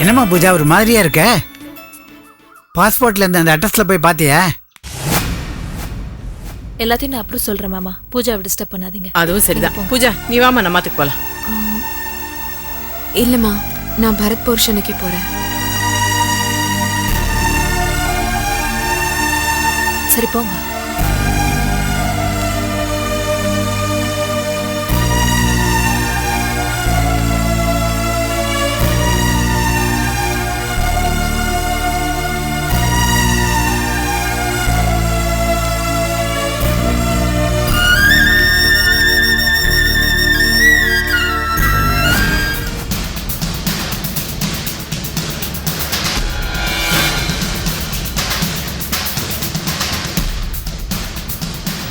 என்னம்மா பூஜா ஒரு மாதிரியா இருக்க? பாஸ்போர்ட்ல இருந்த அந்த அட்ரஸ்ல போய் பாத்தியா? எல்லாத்தையும் நான் அப்புறம் சொல்றேன் மாமா. பூஜாவை டிஸ்டர்ப் பண்ணாதீங்க. அதுவும் சரிதான். பூஜா நீ வாமா நம்ம மாத்துக்கு போலாம். இல்லம்மா நான் பரத் போர்ஷனுக்கே போறேன். சரி போங்க.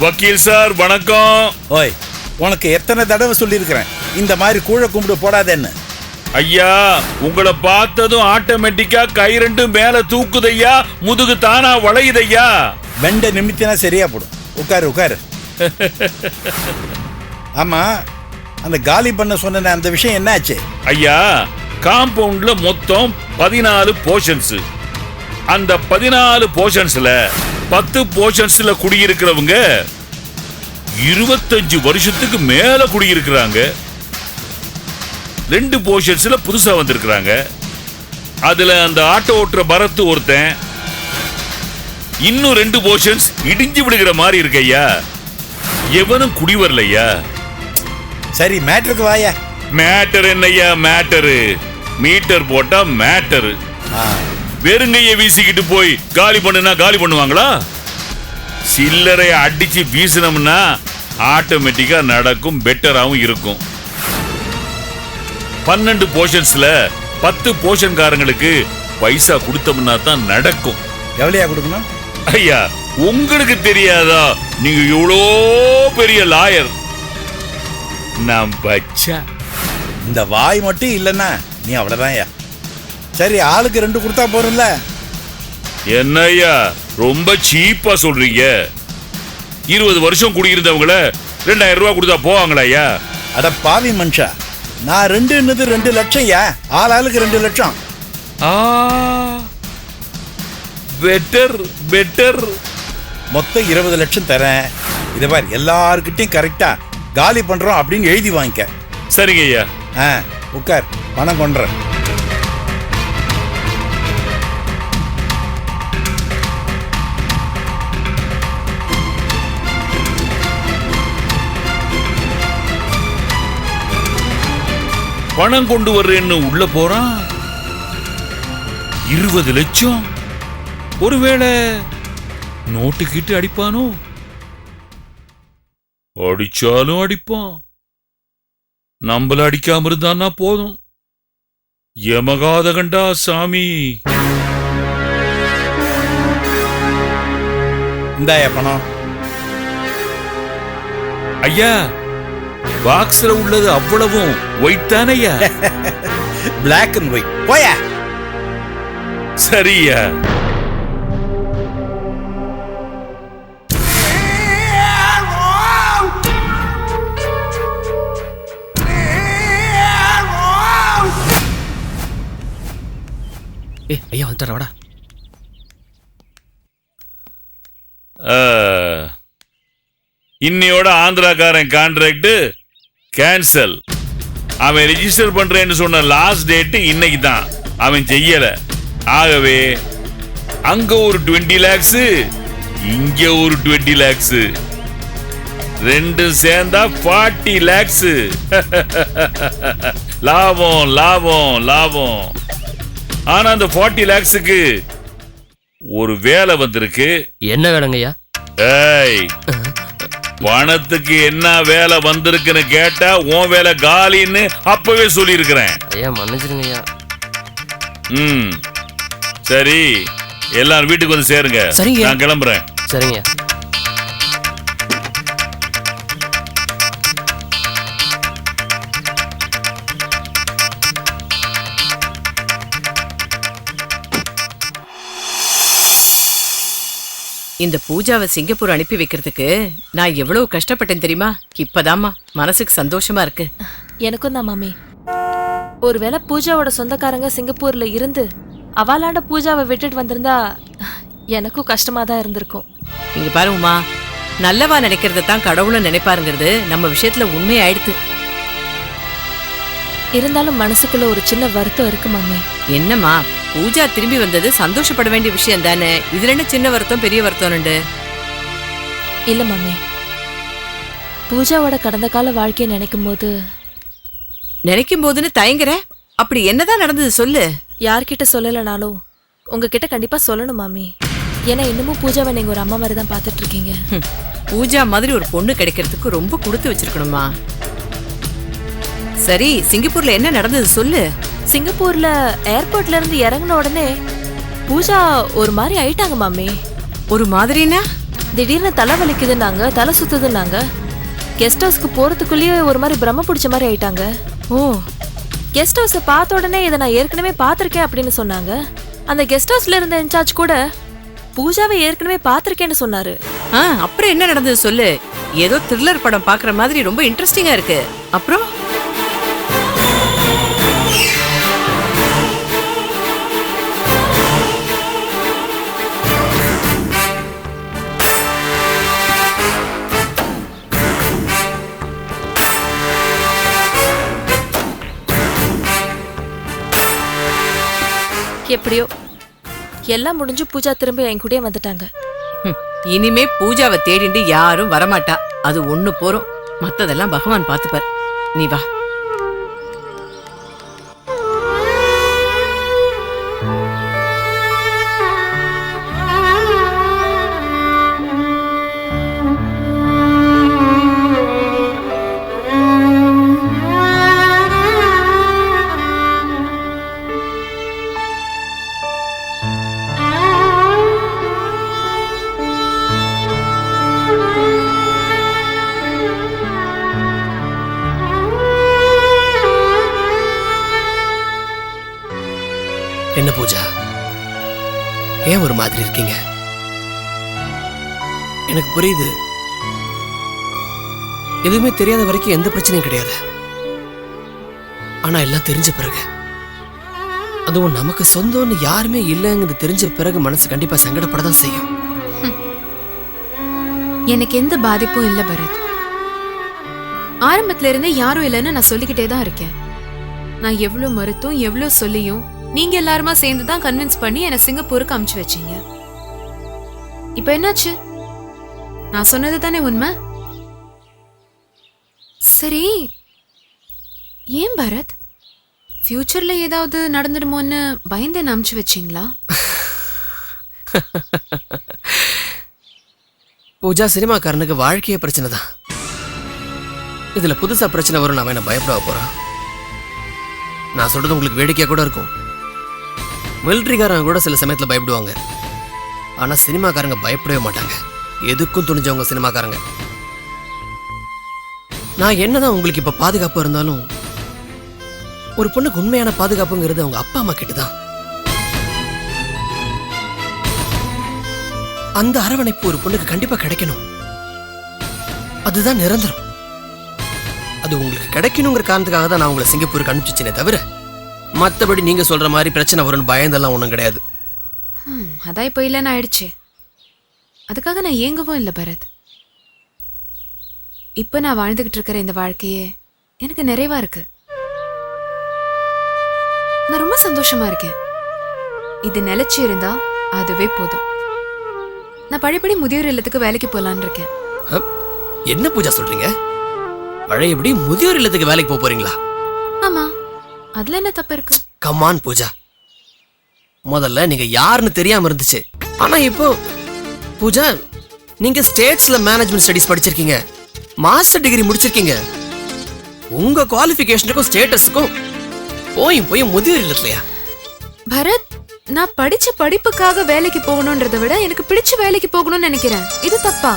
வக்கீல் சார் வணக்கம். ஓய் உனக்கு எத்தனை தடவை சொல்லியிருக்கிறேன்? இந்த மாதிரி கூழ கும்பிடு போடாதேன்னு. ஐயா உங்களை பார்த்ததும் ஆட்டோமேட்டிக்கா கை ரெண்டும் மேல தூக்குதையா முதுகு தானா வளையுதையா? வெண்டை நிமித்தினா சரியா போடும். உட்காரு உட்காரு. ஆமா அந்த காலி பண்ண சொன்ன அந்த விஷயம் என்னாச்சு? ஐயா காம்பவுண்ட்ல மொத்தம் பதினாலு போர்ஷன்ஸ் அந்த பதினாலு போர்ஷன்ஸ்ல பத்து போர்ஷன்ஸ்ல குடியிருக்கிறவங்க இருபத்தஞ்சு வருஷத்துக்கு மேல குடியிருக்கிறாங்க. ரெண்டு போர்ஷன்ஸ்ல புதுசா வந்திருக்கிறாங்க. அதுல அந்த ஆட்டோ ஓட்டுற பரத் ஒருத்தன் இன்னும் ரெண்டு போர்ஷன்ஸ் இடிஞ்சு விடுகிற மாதிரி இருக்கு ஐயா. எவனும் குடி வரலையா சரி மேட்ருக்கு வாயா. மேட்டர் என்னய்யா மேட்டரு. மீட்டர் போட்டா மேட்டரு. வெறுங்கைய வீசிக்கிட்டு போய் காலி பண்ணுனா காலி பண்ணுவாங்களா? சில்லறைய அடிச்சு வீசினோம்னா ஆட்டோமேட்டிக்கா நடக்கும் பெட்டராகவும் இருக்கும். பன்னெண்டு போர்ஷன்ஸ்ல பத்து போர்ஷன்காரங்களுக்கு பைசா கொடுத்தோம்னா தான் நடக்கும். எவ்வளையா கொடுக்கணும்? ஐயா உங்களுக்கு தெரியாதா? நீங்க இவ்வளோ பெரிய லாயர் நான் பச்சா. இந்த வாய் மட்டும் இல்லைன்னா நீ அவ்வளோதான்யா சரி ஆளுக்கு ரெண்டு கொடுத்தா போறோம்ல என்னய்யா ரொம்ப சீப்பா சொல்றீங்க. இருபது வருஷம் குடியிருந்தவங்கள ரெண்டாயிரம் ரூபாய் கொடுத்தா போவாங்களா ஐயா? அட பாவி மனுஷா நான் ரெண்டுன்னது ரெண்டு லட்சம் யா ஆள் ஆளுக்கு ரெண்டு லட்சம். பெட்டர் பெட்டர் மொத்தம் இருபது லட்சம் தரேன். இதை பார் எல்லாருக்கிட்டையும் கரெக்டா காலி பண்றோம் அப்படின்னு எழுதி வாங்கிக்க. சரிங்க ஐயா. ஆ உட்கார் பணம் கொண்டுறேன். பணம் கொண்டு வர்றேன்னு உள்ள போறான் இருபது லட்சம். ஒருவேளை நோட்டு கிட்டு அடிப்பானோ? அடிச்சாலும் அடிப்பான். நம்மள அடிக்காம இருந்தான்னா போதும். யமகாத கண்டா சாமி. இந்தாயா பணம். ஐயா பாக்ஸ்ல உள்ளது அவ்வளவும் ஒயிட் தானையா பிளாக் அண்ட் ஒயிட் போயா. சரியா. ஏ ஐயா வந்துட்டாரா? வாடா. ஆ. இன்னையோட ஆந்திராக்காரன் கான்ட்ராக்ட் கேன்சல் அவன் ரெஜிஸ்டர் பண்றேன்னு சொன்ன லாஸ்ட் டேட் இன்னைக்கு தான். அவன் செய்யல. ஆகவே அங்க ஒரு டுவெண்ட்டி லேக்ஸ் இங்க ஒரு டுவெண்ட்டி லேக்ஸ் ரெண்டும் சேர்ந்தா ஃபார்ட்டி லேக்ஸ் லாபம் லாபம் லாபம். ஆனா அந்த ஃபார்ட்டி லேக்ஸுக்கு ஒரு வேலை வந்திருக்கு. என்ன வேலைங்க ஐயா ஏய் பணத்துக்கு என்ன வேலை வந்திருக்குன்னு கேட்டா உன் வேலை காலின்னு அப்பவே சொல்லியிருக்கிறேன். ஐயா மன்னிச்சிருங்க ஐயா. ம். சரி எல்லாரும் வீட்டுக்கு வந்து சேருங்க. சரிங்க. நான் கிளம்புறேன். சரிங்க. இந்த பூஜாவை சிங்கப்பூர் அனுப்பி வைக்கிறதுக்கு நான் எவ்வளவு கஷ்டப்பட்டேன் தெரியுமா? இப்பதாம்மா. மனசுக்கு சந்தோஷமா இருக்கு. எனக்கும் தான் மாமி. ஒருவேளை பூஜாவோட சொந்தக்காரங்க சிங்கப்பூர்ல இருந்து அவாலாண்ட பூஜாவை விட்டுட்டு வந்திருந்தா எனக்கும் கஷ்டமா தான் இருந்திருக்கும். இங்க பாருங்கம்மா நல்லவா நினைக்கிறத தான் கடவுளும் நினைப்பாருங்கிறது நம்ம விஷயத்துல உண்மையாயிடுத்து இருந்தாலும் மனசுக்குள்ள ஒரு சின்ன வருத்தம் இருக்கு மம்மி என்னம்மா? பூஜா திரும்பி வந்தது சந்தோஷப்பட வேண்டிய விஷயம் தானே? இதுல என்ன சின்ன வருத்தம் பெரிய வருத்தம்னுண்டு இல்ல மம்மி பூஜாவோட கடந்த கால வாழ்க்கையை நினைக்கும் போது நினைக்கும் போதுன்னு தயங்குற? அப்படி என்னதான் நடந்தது சொல்லு. யார்கிட்ட சொல்லலைனாலும் உங்ககிட்ட கண்டிப்பா சொல்லணும் மாமி. ஏன்னா இன்னமும் பூஜாவை நீங்க ஒரு அம்மா மாதிரி தான் பார்த்துட்டு இருக்கீங்க பூஜா மாதிரி ஒரு பொண்ணு கிடைக்கிறதுக்கு ரொம்ப கொடுத்து வச்சிருக்கணுமா? சரி சிங்கப்பூர்ல என்ன நடந்தது சொல்லு. சிங்கப்பூர்ல ஏர்போர்ட்ல இருந்து இறங்கின உடனே பூஜா ஒரு மாதிரி ஆயிட்டாங்க மாமி. ஒரு மாதிரினா? திடீர்னு தலை வலிக்குதுன்னாங்க தலை சுத்துதுன்னாங்க. கெஸ்ட் ஹவுஸ்க்கு போறதுக்குள்ளேயே ஒரு மாதிரி பிரம்ம பிடிச்ச மாதிரி ஆயிட்டாங்க. ஓ. கெஸ்ட் ஹவுஸை பார்த்த உடனே இதை நான் ஏற்கனவே பார்த்துருக்கேன் அப்படின்னு சொன்னாங்க. அந்த கெஸ்ட் ஹவுஸ்ல இருந்த இன்சார்ஜ் கூட பூஜாவை ஏற்கனவே பார்த்துருக்கேன்னு சொன்னாரு. ஆ அப்புறம் என்ன நடந்தது சொல்லு? ஏதோ த்ரில்லர் படம் பாக்குற மாதிரி ரொம்ப இன்ட்ரெஸ்டிங்கா இருக்கு. அப்புறம்? எப்படியோ எல்லாம் முடிஞ்சு பூஜா திரும்ப என் கூடயே வந்துட்டாங்க. இனிமே பூஜாவை தேடிண்டு யாரும் வரமாட்டா. அது ஒண்ணு போறோம். மத்ததெல்லாம் பகவான் பாத்துப்பார் நீ வா. என்ன பூஜா? ஏன் ஒரு மாதிரி இருக்கீங்க? எனக்கு புரியுது. எதுவுமே தெரியாத வரைக்கும் எந்த பிரச்சனையும் கிடையாது. ஆனா எல்லாம் தெரிஞ்ச பிறகு. அதுவும் நமக்கு சொந்தம்னு யாருமே இல்லைங்கிறது தெரிஞ்ச பிறகு மனசு கண்டிப்பா சங்கடப்படதான் செய்யும். எனக்கு எந்த பாதிப்பும் இல்ல பரத். ஆரம்பத்துல இருந்தே யாரும் இல்லைன்னு நான் சொல்லிக்கிட்டே தான் இருக்கேன். நான் எவ்வளவு மறுத்தும் எவ்வளவு சொல்லியும் நீங்க எல்லாருமா சேர்ந்து தான் கன்வின்ஸ் பண்ணி என்னை சிங்கப்பூருக்கு அமுச்சு வச்சீங்க. இப்போ என்னாச்சு? நான் சொன்னது தானே உண்மை? சரி ஏன் பரத்? ஃபியூச்சர்ல ஏதாவது நடந்துடுமோன்னு பயந்து என்ன அமுச்சு வச்சீங்களா? பூஜா சினிமாக்காரனுக்கு வாழ்க்கையே பிரச்சனை தான். இதுல புதுசா பிரச்சனை வரும் அவன் என்ன பயப்பட போறான்? நான் சொல்றது உங்களுக்கு வேடிக்கையா கூட இருக்கும். மிலிட்ரிக்காரங்க கூட சில சமயத்துல பயப்படுவாங்க. ஆனா சினிமாக்காரங்க பயப்படவே மாட்டாங்க. எதுக்கும் துணிஞ்சவங்க சினிமாக்காரங்க. நான் என்னதான் உங்களுக்கு இப்ப பாதுகாப்பு இருந்தாலும் ஒரு பொண்ணுக்கு உண்மையான பாதுகாப்புங்கிறது அவங்க அப்பா அம்மா கிட்ட தான் அந்த அரவணைப்பு ஒரு பொண்ணுக்கு கண்டிப்பா கிடைக்கணும். அதுதான் நிரந்தரம். அது உங்களுக்கு கிடைக்கணுங்கிற காரணத்துக்காக தான் நான் உங்களை சிங்கப்பூருக்கு அனுப்பிச்சிச்சேனே தவிர மத்தபடி நீங்க சொல்ற மாதிரி பிரச்சனை வரும்னு பயந்தெல்லாம் ஒண்ணும் கிடையாது. ஹம், அதான் இப்போ இல்லைன்னு ஆயிடுச்சு. அதுக்காக நான் ஏங்கவும் இல்லை பரத். இப்போ நான் வாழ்ந்துகிட்டு இருக்கிற இந்த வாழ்க்கையே எனக்கு நிறைவா இருக்கு. நான் ரொம்ப சந்தோஷமா இருக்கேன். இது நிலைச்சு இருந்தா அதுவே போதும். நான் பழையபடி முதியோர் இல்லத்துக்கு வேலைக்கு போலான்னு இருக்கேன். அப், என்ன பூஜா சொல்றீங்க? பழையபடி முதியோர் இல்லத்துக்கு வேலைக்கு போக போறீங்களா? ஆமா. அதுல என்ன தப்பு இருக்கு? Come on Pooja. முதல்ல நீங்க யாருன்னு தெரியாம இருந்துச்சு. ஆனா இப்போ பூஜா நீங்க ஸ்டேட்ஸ்ல மேனேஜ்மெண்ட் ஸ்டடிஸ் படிச்சிருக்கீங்க. மாஸ்டர் டிகிரி முடிச்சிருக்கீங்க. உங்க குவாலிஃபிகேஷனுக்கும் ஸ்டேட்டஸுக்கும் போய் போய் முதியோர் இல்லத்துலயா? பரத் நான் படிச்ச படிப்புக்காக வேலைக்கு போகணுன்றதை விட எனக்கு பிடிச்ச வேலைக்கு போகணும்னு நினைக்கிறேன். இது தப்பா?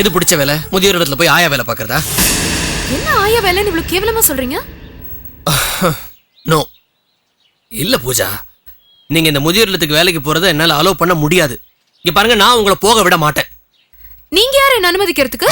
எது பிடிச்ச வேலை? முதியோர் இடத்துல போய் ஆயா வேலை பார்க்கறதா? என்ன ஆயா வேலைன்னு இவ்வளவு கேவலமா சொல்றீங்க? நோ இல்லை பூஜா. நீங்கள் இந்த முதியோர் இல்லத்துக்கு வேலைக்கு போகிறத என்னால் அலோவ் பண்ண முடியாது. இங்கே பாருங்க நான் உங்களை போக விட மாட்டேன். நீங்க யார் என்ன அனுமதிக்கிறதுக்கு?